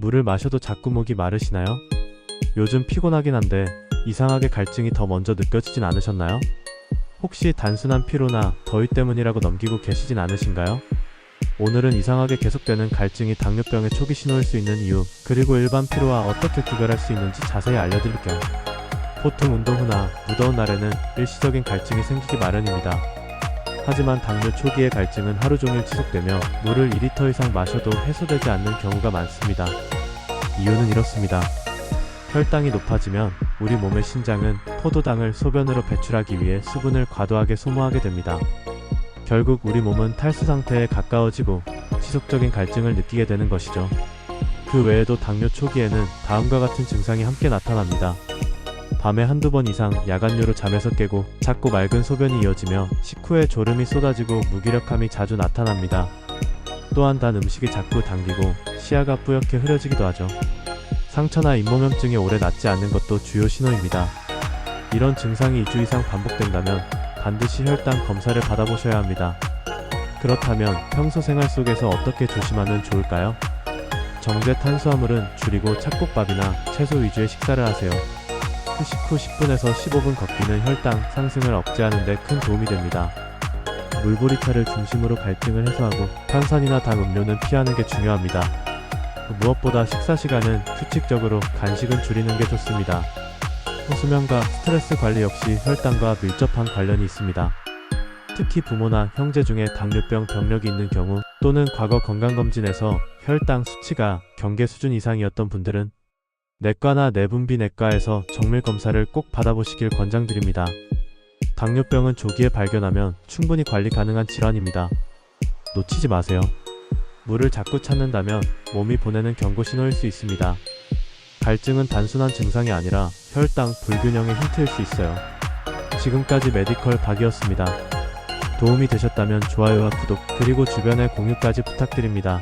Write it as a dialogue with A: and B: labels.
A: 물을 마셔도 자꾸 목이 마르시나요? 요즘 피곤하긴 한데 이상하게 갈증이 더 먼저 느껴지진 않으셨나요? 혹시 단순한 피로나 더위 때문이라고 넘기고 계시진 않으신가요? 오늘은 이상하게 계속되는 갈증이 당뇨병의 초기 신호일 수 있는 이유, 그리고 일반 피로와 어떻게 구별할 수 있는지 자세히 알려드릴게요. 보통 운동 후나 무더운 날에는 일시적인 갈증이 생기기 마련입니다. 하지만 당뇨 초기의 갈증은 하루 종일 지속되며 물을 2리터 이상 마셔도 해소되지 않는 경우가 많습니다. 이유는 이렇습니다. 혈당이 높아지면 우리 몸의 신장은 포도당을 소변으로 배출하기 위해 수분을 과도하게 소모하게 됩니다. 결국 우리 몸은 탈수 상태에 가까워지고 지속적인 갈증을 느끼게 되는 것이죠. 그 외에도 당뇨 초기에는 다음과 같은 증상이 함께 나타납니다. 밤에 한두 번 이상 야간류로 잠에서 깨고 자꾸 맑은 소변이 이어지며 식후에 졸음이 쏟아지고 무기력함이 자주 나타납니다. 또한 단 음식이 자꾸 당기고 시야가 뿌옇게 흐려지기도 하죠. 상처나 잇몸염증이 오래 낫지 않는 것도 주요 신호입니다. 이런 증상이 2주 이상 반복된다면 반드시 혈당 검사를 받아보셔야 합니다. 그렇다면 평소 생활 속에서 어떻게 조심하면 좋을까요? 정제 탄수화물은 줄이고 찰국밥이나 채소 위주의 식사를 하세요. 후식 후 10분에서 15분 걷기는 혈당 상승을 억제하는 데 큰 도움이 됩니다. 물보리차를 중심으로 갈증을 해소하고 탄산이나 당 음료는 피하는 게 중요합니다. 무엇보다 식사 시간은 규칙적으로 간식은 줄이는 게 좋습니다. 수면과 스트레스 관리 역시 혈당과 밀접한 관련이 있습니다. 특히 부모나 형제 중에 당뇨병 병력이 있는 경우 또는 과거 건강검진에서 혈당 수치가 경계 수준 이상이었던 분들은 내과나 내분비내과에서 정밀 검사를 꼭 받아보시길 권장드립니다. 당뇨병은 조기에 발견하면 충분히 관리 가능한 질환입니다. 놓치지 마세요. 물을 자꾸 찾는다면 몸이 보내는 경고 신호일 수 있습니다. 갈증은 단순한 증상이 아니라 혈당 불균형의 힌트일 수 있어요. 지금까지 메디컬 박이었습니다. 도움이 되셨다면 좋아요와 구독 그리고 주변에 공유까지 부탁드립니다.